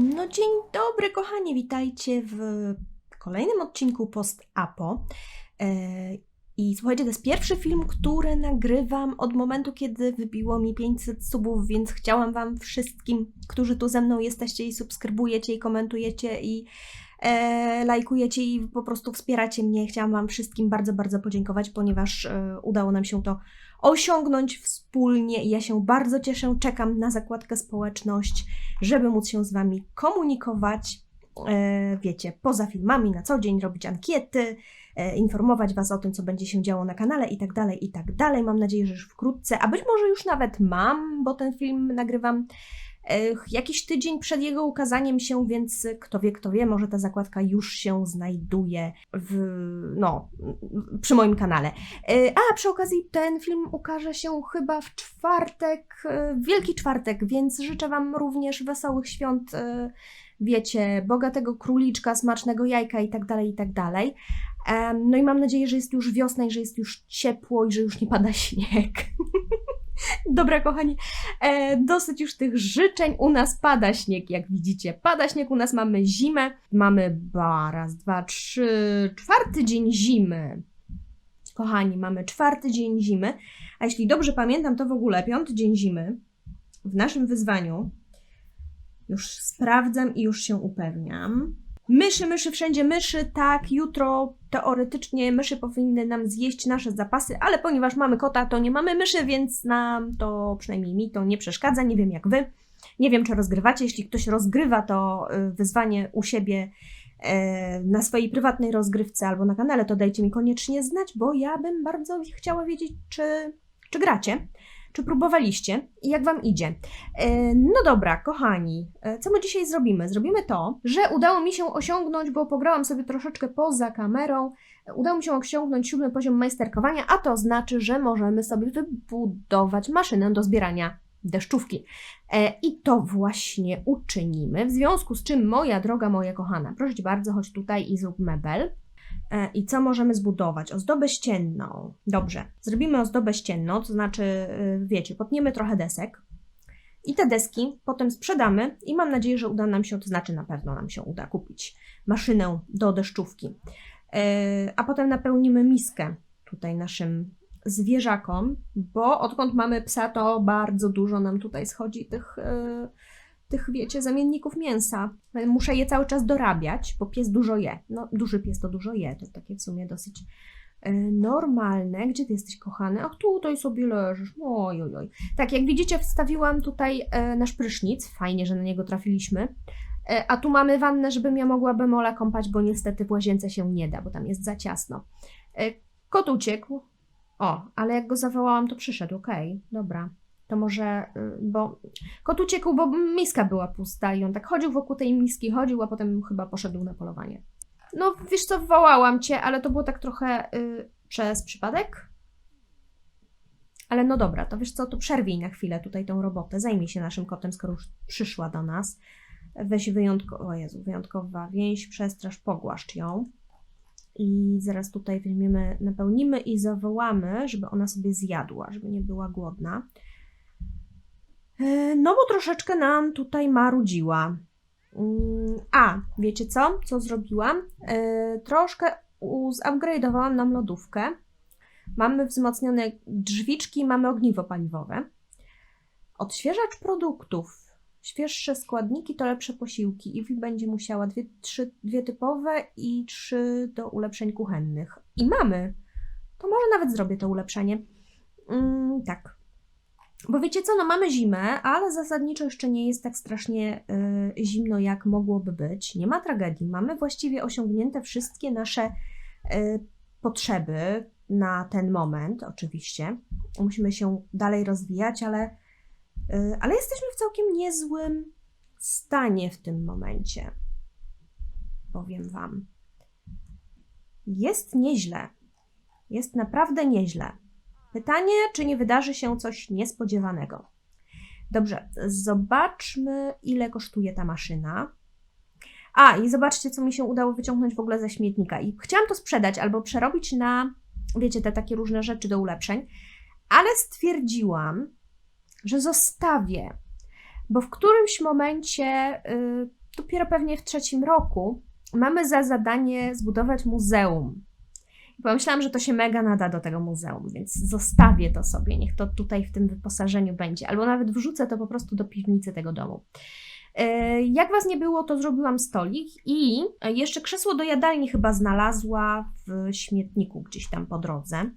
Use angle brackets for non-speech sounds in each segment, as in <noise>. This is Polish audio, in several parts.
No dzień dobry kochani, witajcie w kolejnym odcinku Post Apo. E, I słuchajcie, to jest pierwszy film, który nagrywam od momentu, kiedy wybiło mi 500 subów, więc chciałam Wam wszystkim, którzy tu ze mną jesteście i subskrybujecie i komentujecie i e, lajkujecie i po prostu wspieracie mnie, chciałam Wam wszystkim bardzo, bardzo podziękować, ponieważ e, udało nam się to osiągnąć wspólnie. Ja się bardzo cieszę, czekam na zakładkę społeczność, żeby móc się z Wami komunikować, e, wiecie, poza filmami na co dzień, robić ankiety, e, informować Was o tym, co będzie się działo na kanale i tak dalej, i tak dalej. Mam nadzieję, że już wkrótce, a być może już nawet mam, bo ten film nagrywam jakiś tydzień przed jego ukazaniem się, więc kto wie, kto wie, może ta zakładka już się znajduje w, no, przy moim kanale. E, A przy okazji ten film ukaże się chyba w czwartek, e, w Wielki Czwartek, więc życzę Wam również wesołych świąt, e, wiecie, bogatego króliczka, smacznego jajka i tak dalej, i tak dalej. No i mam nadzieję, że jest już wiosna i że jest już ciepło i że już nie pada <laughs> śnieg. <laughs> Dobra, kochani, e, dosyć już tych życzeń. U nas pada śnieg, jak widzicie. Pada śnieg, u nas mamy zimę. Mamy ba, raz, dwa, trzy, czwarty dzień zimy. Kochani, mamy czwarty dzień zimy. A jeśli dobrze pamiętam, to w ogóle piąty dzień zimy w naszym wyzwaniu. Już sprawdzam i już się upewniam. Myszy, myszy, wszędzie myszy, tak, jutro teoretycznie myszy powinny nam zjeść nasze zapasy, ale ponieważ mamy kota, to nie mamy myszy, więc nam to, przynajmniej mi to nie przeszkadza, nie wiem jak wy. Nie wiem, czy rozgrywacie, jeśli ktoś rozgrywa to y, wyzwanie u siebie e, na swojej prywatnej rozgrywce albo na kanale, to dajcie mi koniecznie znać, bo ja bym bardzo chciała wiedzieć, czy, czy gracie, czy próbowaliście i jak wam idzie. E, No dobra, kochani, e, co my dzisiaj zrobimy? Zrobimy to, że udało mi się osiągnąć, bo pograłam sobie troszeczkę poza kamerą, e, udało mi się osiągnąć siódmy poziom majsterkowania, a to znaczy, że możemy sobie wybudować maszynę do zbierania deszczówki. I to właśnie uczynimy, w związku z czym, moja droga, moja kochana, proszę Cię bardzo, chodź tutaj i zrób mebel. E, I co możemy zbudować? Ozdobę ścienną. Dobrze, zrobimy ozdobę ścienną, to znaczy, y, wiecie, potniemy trochę desek i te deski potem sprzedamy i mam nadzieję, że uda nam się, to znaczy na pewno nam się uda kupić maszynę do deszczówki. E, A potem napełnimy miskę tutaj naszym zwierzakom, bo odkąd mamy psa, to bardzo dużo nam tutaj schodzi tych, e, tych wiecie, zamienników mięsa. Muszę je cały czas dorabiać, bo pies dużo je. No, duży pies to dużo je, to takie w sumie dosyć e, normalne. Gdzie ty jesteś, kochany? Ach, tutaj sobie leżysz. Oj, oj, oj. Tak, jak widzicie, wstawiłam tutaj e, nasz prysznic. Fajnie, że na niego trafiliśmy. E, A tu mamy wannę, żebym ja mogła Bemola kąpać, bo niestety w łazience się nie da, bo tam jest za ciasno. E, Kot uciekł. O, ale jak go zawołałam, to przyszedł. Okej, dobra. To może, y, bo kot uciekł, bo miska była pusta i on tak chodził wokół tej miski, chodził, a potem chyba poszedł na polowanie. No, wiesz co, wołałam cię, ale to było tak trochę y, przez przypadek. Ale no dobra, to wiesz co, to przerwij na chwilę tutaj tą robotę, zajmij się naszym kotem, skoro już przyszła do nas. Weź wyjątkowa, o Jezu, wyjątkowa więź, przestrasz, pogłaszcz ją. I zaraz tutaj weźmiemy, napełnimy i zawołamy, żeby ona sobie zjadła, żeby nie była głodna. E, No bo troszeczkę nam tutaj marudziła. Mm, A, wiecie co? Co zrobiłam? E, Troszkę zupgrade'owałam nam lodówkę. Mamy wzmocnione drzwiczki, mamy ogniwo paliwowe. Odświeżacz produktów. Świeższe składniki to lepsze posiłki. Iwi będzie musiała dwie, trzy, dwie typowe i trzy do ulepszeń kuchennych. I mamy. To może nawet zrobię to ulepszenie. Mm, tak. Bo wiecie co, no mamy zimę, ale zasadniczo jeszcze nie jest tak strasznie y, zimno, jak mogłoby być. Nie ma tragedii. Mamy właściwie osiągnięte wszystkie nasze y, potrzeby na ten moment, oczywiście. Musimy się dalej rozwijać, ale, y, ale jesteśmy w całkiem niezłym stanie w tym momencie. Powiem Wam. Jest nieźle. Jest naprawdę nieźle. Pytanie, czy nie wydarzy się coś niespodziewanego. Dobrze, zobaczmy, ile kosztuje ta maszyna. A, i zobaczcie, co mi się udało wyciągnąć w ogóle ze śmietnika. I chciałam to sprzedać albo przerobić na, wiecie, te takie różne rzeczy do ulepszeń, ale stwierdziłam, że zostawię, bo w którymś momencie y, dopiero pewnie w trzecim roku, mamy za zadanie zbudować muzeum. Pomyślałam, że to się mega nada do tego muzeum, więc zostawię to sobie, niech to tutaj w tym wyposażeniu będzie, albo nawet wrzucę to po prostu do piwnicy tego domu. E, Jak was nie było, to zrobiłam stolik i jeszcze krzesło do jadalni chyba znalazła w śmietniku gdzieś tam po drodze.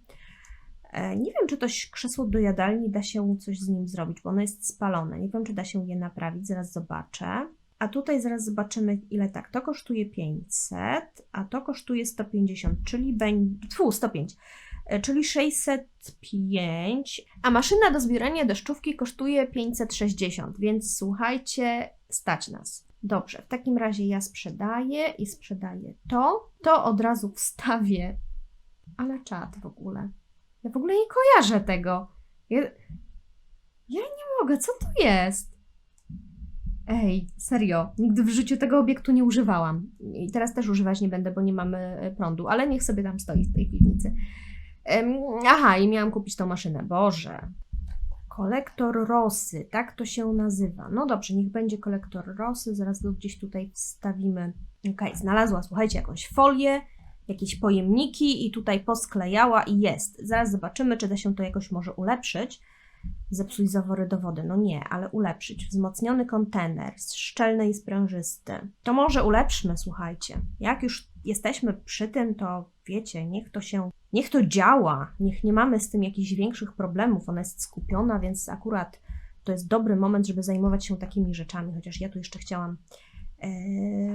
E, Nie wiem, czy to krzesło do jadalni da się coś z nim zrobić, bo ono jest spalone. Nie wiem, czy da się je naprawić, zaraz zobaczę. A tutaj zaraz zobaczymy, ile tak. To kosztuje 500, a to kosztuje 150, czyli będzie. Tfu, 105, e, czyli 605. A maszyna do zbierania deszczówki kosztuje 560, więc słuchajcie, stać nas. Dobrze, w takim razie ja sprzedaję i sprzedaję to. To od razu wstawię. <laughs> Ale czad w ogóle. Ja w ogóle nie kojarzę tego. Ja, ja nie mogę, co to jest? Ej, serio, nigdy w życiu tego obiektu nie używałam. I teraz też używać nie będę, bo nie mamy e, prądu, ale niech sobie tam stoi w tej piwnicy. Aha, i miałam kupić tą maszynę. Boże. Kolektor rosy, tak to się nazywa. No dobrze, niech będzie kolektor rosy, zaraz go gdzieś tutaj wstawimy. Okej, znalazła, słuchajcie, jakąś folię, jakieś pojemniki i tutaj posklejała i jest. Zaraz zobaczymy, czy da się to jakoś może ulepszyć. Zepsuj zawory do wody. No nie, ale ulepszyć. Wzmocniony kontener, szczelny i sprężysty. To może ulepszmy, słuchajcie. Jak już jesteśmy przy tym, to wiecie, niech to się, niech to działa. Niech nie mamy z tym jakichś większych problemów. Ona jest skupiona, więc akurat to jest dobry moment, żeby zajmować się takimi rzeczami. Chociaż ja tu jeszcze chciałam e,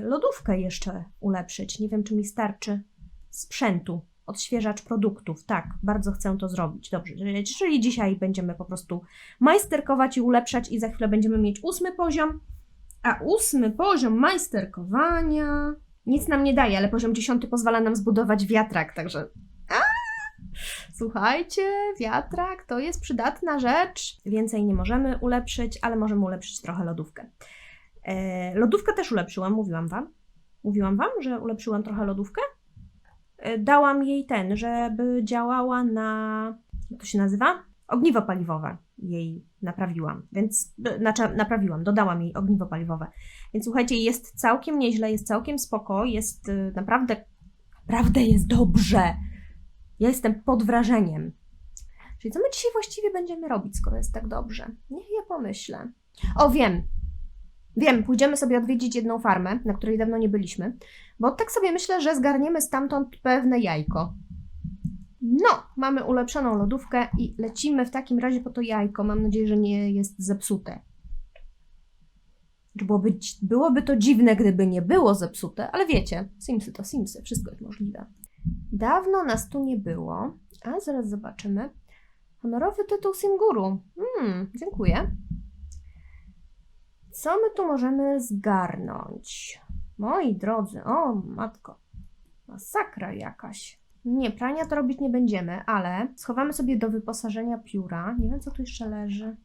lodówkę jeszcze ulepszyć. Nie wiem, czy mi starczy sprzętu, odświeżacz produktów. Tak, bardzo chcę to zrobić. Dobrze, czyli dzisiaj będziemy po prostu majsterkować i ulepszać i za chwilę będziemy mieć ósmy poziom. A ósmy poziom majsterkowania nic nam nie daje, ale poziom dziesiąty pozwala nam zbudować wiatrak, także... Słuchajcie, wiatrak to jest przydatna rzecz. Więcej nie możemy ulepszyć, ale możemy ulepszyć trochę lodówkę. E, lodówkę też ulepszyłam, mówiłam Wam. Mówiłam Wam, że ulepszyłam trochę lodówkę? E, dałam jej ten, żeby działała na. Jak to się nazywa? Ogniwo paliwowe jej naprawiłam, więc. Znaczy, naprawiłam, dodałam jej ogniwo paliwowe. Więc słuchajcie, jest całkiem nieźle, jest całkiem spoko, jest e, naprawdę. Naprawdę jest dobrze. Ja jestem pod wrażeniem. Czyli co my dzisiaj właściwie będziemy robić, skoro jest tak dobrze? Niech ja pomyślę. O, wiem. Wiem, pójdziemy sobie odwiedzić jedną farmę, na której dawno nie byliśmy. Bo tak sobie myślę, że zgarniemy stamtąd pewne jajko. No, mamy ulepszoną lodówkę i lecimy w takim razie po to jajko. Mam nadzieję, że nie jest zepsute. Byłoby, byłoby to dziwne, gdyby nie było zepsute, ale wiecie, Simsy to Simsy, wszystko jest możliwe. Dawno nas tu nie było, a zaraz zobaczymy. Honorowy tytuł Simguru. Hmm, dziękuję. Co my tu możemy zgarnąć? Moi drodzy, o matko, masakra jakaś. Nie, prania to robić nie będziemy, ale schowamy sobie do wyposażenia pióra. Nie wiem, co tu jeszcze leży.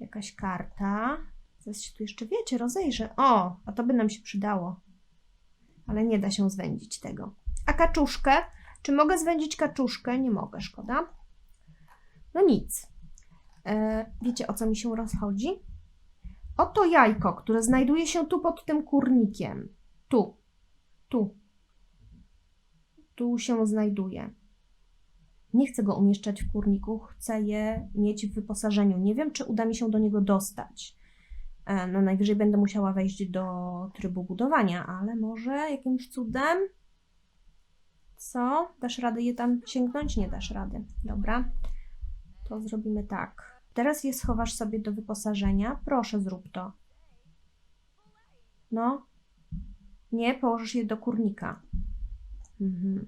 Jakaś karta. Zaraz się tu jeszcze, wiecie, rozejrzę. O, a to by nam się przydało. Ale nie da się zwędzić tego. A kaczuszkę? Czy mogę zwędzić kaczuszkę? Nie mogę, szkoda. No nic. E, wiecie, o co mi się rozchodzi? Oto jajko, które znajduje się tu pod tym kurnikiem. Tu. Tu. Tu się znajduje. Nie chcę go umieszczać w kurniku, chcę je mieć w wyposażeniu. Nie wiem, czy uda mi się do niego dostać. E, No, najwyżej będę musiała wejść do trybu budowania, ale może jakimś cudem. Co? Dasz radę je tam sięgnąć? Nie dasz rady. Dobra. To zrobimy tak. Teraz je schowasz sobie do wyposażenia. Proszę, zrób to. No. Nie, położysz je do kurnika. Mhm.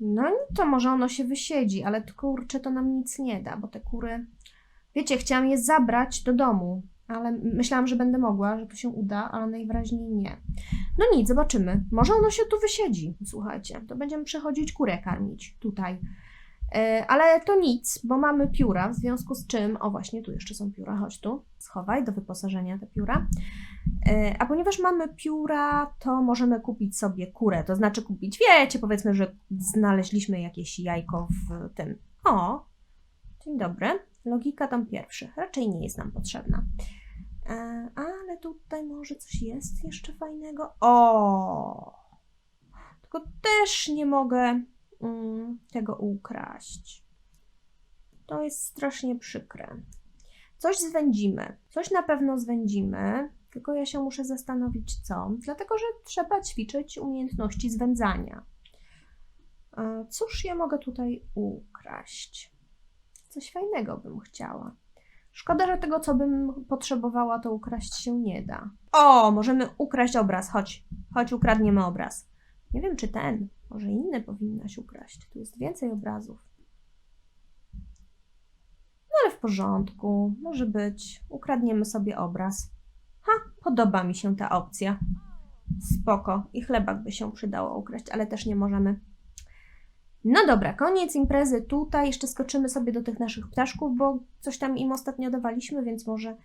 No to może ono się wysiedzi, ale kurczę to nam nic nie da, bo te kury... Wiecie, chciałam je zabrać do domu, ale myślałam, że będę mogła, że to się uda, ale najwyraźniej nie. No nic, zobaczymy. Może ono się tu wysiedzi, słuchajcie. To będziemy przechodzić kurę karmić tutaj. E, Ale to nic, bo mamy pióra, w związku z czym, o właśnie, tu jeszcze są pióra, chodź tu, schowaj do wyposażenia te pióra. E, A ponieważ mamy pióra, to możemy kupić sobie kurę, to znaczy kupić, wiecie, powiedzmy, że znaleźliśmy jakieś jajko w tym. O, dzień dobry, logika tam pierwszy, raczej nie jest nam potrzebna. E, ale tutaj może coś jest jeszcze fajnego. O! Tylko też nie mogę tego ukraść. To jest strasznie przykre. Coś zwędzimy. Coś na pewno zwędzimy, tylko ja się muszę zastanowić co. Dlatego, że trzeba ćwiczyć umiejętności zwędzania. E, Cóż ja mogę tutaj ukraść? Coś fajnego bym chciała. Szkoda, że tego, co bym potrzebowała, to ukraść się nie da. O, możemy ukraść obraz. Chodź, chodź, ukradniemy obraz. Nie wiem, czy ten. Może inny powinnaś ukraść. Tu jest więcej obrazów. No ale w porządku, może być. Ukradniemy sobie obraz. Ha, podoba mi się ta opcja. Spoko. I chlebak by się przydało ukraść, ale też nie możemy. No dobra, koniec imprezy tutaj. Jeszcze skoczymy sobie do tych naszych ptaszków, bo coś tam im ostatnio dawaliśmy, więc może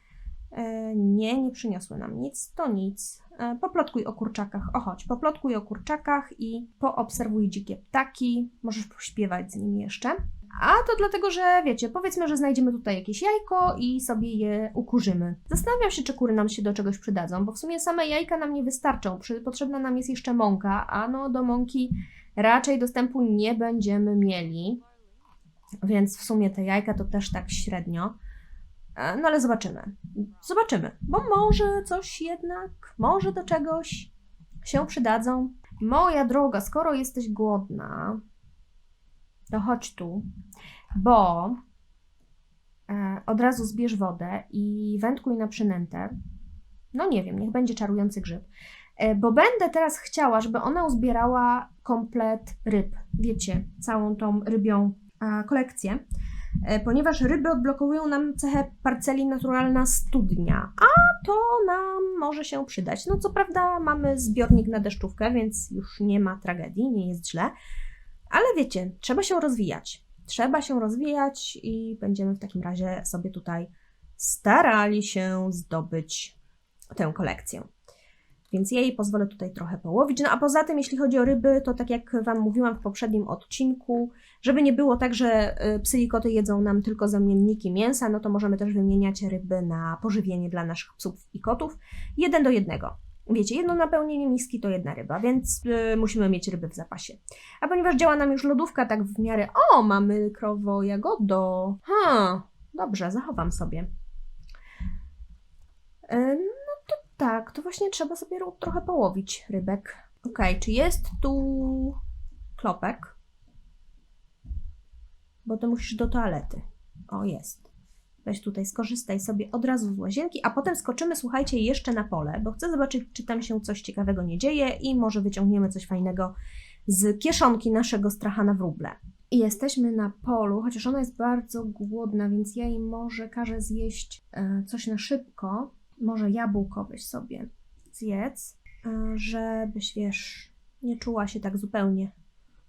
nie, nie przyniosły nam nic. To nic. E, poplotkuj o kurczakach. O chodź, poplotkuj o kurczakach i poobserwuj dzikie ptaki. Możesz pośpiewać z nimi jeszcze. A to dlatego, że wiecie, powiedzmy, że znajdziemy tutaj jakieś jajko i sobie je ukurzymy. Zastanawiam się, czy kury nam się do czegoś przydadzą, bo w sumie same jajka nam nie wystarczą. Potrzebna nam jest jeszcze mąka, a no do mąki raczej dostępu nie będziemy mieli. Więc w sumie te jajka to też tak średnio. E, No ale zobaczymy. Zobaczymy, bo może coś jednak, może do czegoś się przydadzą. Moja droga, skoro jesteś głodna, to chodź tu, bo e, od razu zbierz wodę i wędkuj na przynętę. No nie wiem, niech będzie czarujący grzyb. E, bo będę teraz chciała, żeby ona uzbierała komplet ryb. Wiecie, całą tą rybią kolekcję. E, ponieważ ryby odblokowują nam cechę parceli naturalna studnia, a to nam może się przydać. No co prawda mamy zbiornik na deszczówkę, więc już nie ma tragedii, nie jest źle, ale wiecie, trzeba się rozwijać. Trzeba się rozwijać i będziemy w takim razie sobie tutaj starali się zdobyć tę kolekcję. Więc jej pozwolę tutaj trochę połowić. No a poza tym, jeśli chodzi o ryby, to tak jak Wam mówiłam w poprzednim odcinku, żeby nie było tak, że y, psy i koty jedzą nam tylko zamienniki mięsa, no to możemy też wymieniać ryby na pożywienie dla naszych psów i kotów. Jeden do jednego. Wiecie, jedno napełnienie miski to jedna ryba, więc y, musimy mieć ryby w zapasie. A ponieważ działa nam już lodówka tak w miarę, o, mamy krowo jagodo. Ha, dobrze, zachowam sobie. Y, tak, to właśnie trzeba sobie ro- trochę połowić rybek. Okej, czy jest tu klopek? Bo to musisz do toalety. O, jest. Weź tutaj, skorzystaj sobie od razu z łazienki, a potem skoczymy, słuchajcie, jeszcze na pole, bo chcę zobaczyć, czy tam się coś ciekawego nie dzieje i może wyciągniemy coś fajnego z kieszonki naszego stracha na wróble. I jesteśmy na polu, chociaż ona jest bardzo głodna, więc ja jej może każę zjeść e, coś na szybko. Może jabłko weź sobie zjedz, e, żebyś, wiesz, nie czuła się tak zupełnie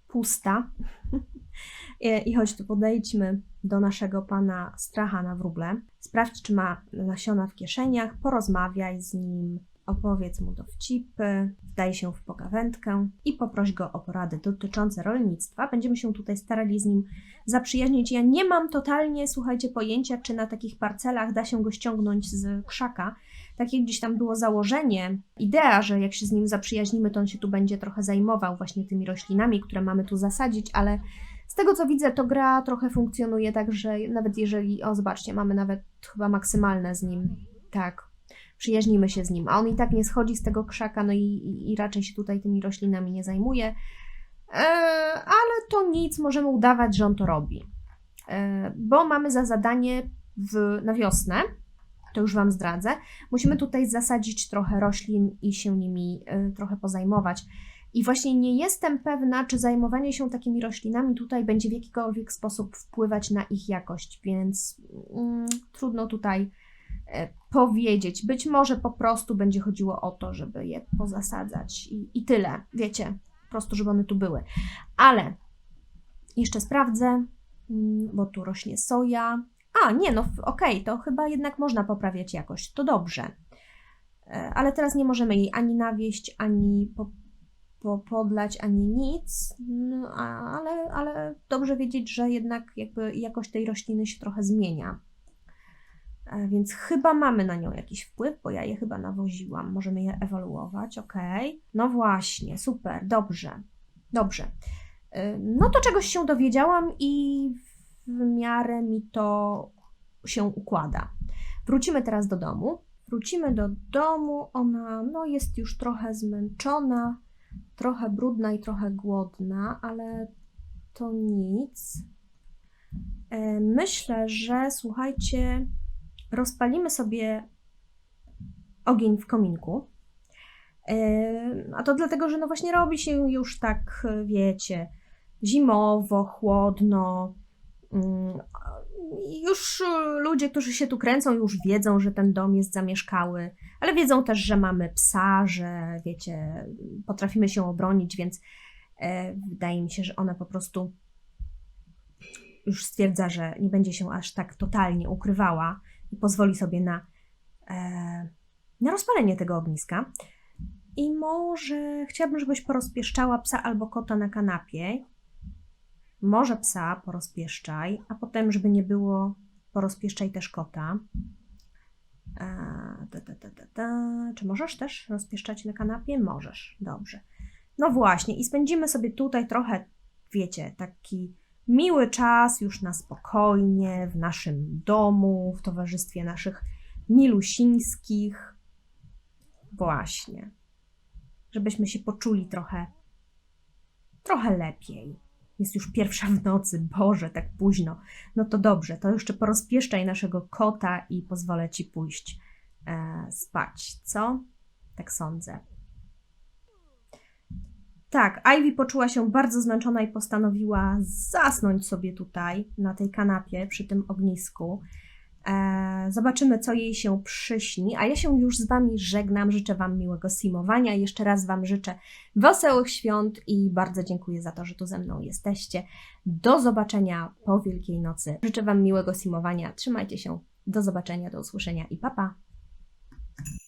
pusta. <laughs> I- I chodź tu, podejdźmy do naszego pana stracha na wróble. Sprawdź, czy ma nasiona w kieszeniach, porozmawiaj z nim, opowiedz mu dowcipy, wdaj się w pogawędkę i poproś go o porady dotyczące rolnictwa. Będziemy się tutaj starali z nim zaprzyjaźnić. Ja nie mam totalnie, słuchajcie, pojęcia, czy na takich parcelach da się go ściągnąć z krzaka. Takie gdzieś tam było założenie, idea, że jak się z nim zaprzyjaźnimy, to on się tu będzie trochę zajmował właśnie tymi roślinami, które mamy tu zasadzić, ale z tego co widzę, to gra trochę funkcjonuje tak, że nawet jeżeli, o zobaczcie, mamy nawet chyba maksymalne z nim, tak, przyjaźnimy się z nim, a on i tak nie schodzi z tego krzaka, no i, i, i raczej się tutaj tymi roślinami nie zajmuje, ale to nic, możemy udawać, że on to robi, e, bo mamy za zadanie w, na wiosnę, to już Wam zdradzę, musimy tutaj zasadzić trochę roślin i się nimi e, trochę pozajmować. I właśnie nie jestem pewna, czy zajmowanie się takimi roślinami tutaj będzie w jakikolwiek sposób wpływać na ich jakość, więc mm, trudno tutaj e, powiedzieć. Być może po prostu będzie chodziło o to, żeby je pozasadzać i, i tyle, wiecie, prostu, żeby one tu były. Ale jeszcze sprawdzę, mm, bo tu rośnie soja. A, nie, no okej, to chyba jednak można poprawiać jakość, to dobrze. E, Ale teraz nie możemy jej ani nawieść, ani po, po, podlać, ani nic, no, ale, ale dobrze wiedzieć, że jednak jakby jakość tej rośliny się trochę zmienia. E, Więc chyba mamy na nią jakiś wpływ, bo ja je chyba nawoziłam. Możemy je ewaluować, ok. No właśnie, super, dobrze, dobrze. E, No to czegoś się dowiedziałam i w miarę mi to się układa. Wrócimy teraz do domu. Wrócimy do domu. Ona no, jest już trochę zmęczona, trochę brudna i trochę głodna, ale to nic. E, Myślę, że słuchajcie, rozpalimy sobie ogień w kominku. E, A to dlatego, że no właśnie robi się już tak, wiecie, zimowo, chłodno. Mm, Już e, ludzie, którzy się tu kręcą, już wiedzą, że ten dom jest zamieszkały, ale wiedzą też, że mamy psa, że wiecie, potrafimy się obronić, więc e, wydaje mi się, że ona po prostu już stwierdza, że nie będzie się aż tak totalnie ukrywała pozwoli sobie na, e, na rozpalenie tego ogniska. I może chciałabym, żebyś porozpieszczała psa albo kota na kanapie. Może psa porozpieszczaj, a potem, żeby nie było, porozpieszczaj też kota. E, ta, ta, ta, ta, ta. Czy możesz też rozpieszczać na kanapie? Możesz, dobrze. No właśnie, i spędzimy sobie tutaj trochę, wiecie, taki miły czas już na spokojnie, w naszym domu, w towarzystwie naszych milusińskich. Właśnie. Żebyśmy się poczuli trochę, trochę lepiej. Jest już pierwsza w nocy, Boże, tak późno. No to dobrze, to jeszcze porozpieszczaj naszego kota i pozwolę ci pójść e, spać, co? Tak sądzę. Tak, Ivy poczuła się bardzo zmęczona i postanowiła zasnąć sobie tutaj, na tej kanapie, przy tym ognisku. E, zobaczymy, co jej się przyśni, a ja się już z Wami żegnam. Życzę Wam miłego simowania. Jeszcze raz Wam życzę wesołych świąt i bardzo dziękuję za to, że tu ze mną jesteście. Do zobaczenia po Wielkiej Nocy. Życzę Wam miłego simowania. Trzymajcie się. Do zobaczenia, do usłyszenia i papa. Pa.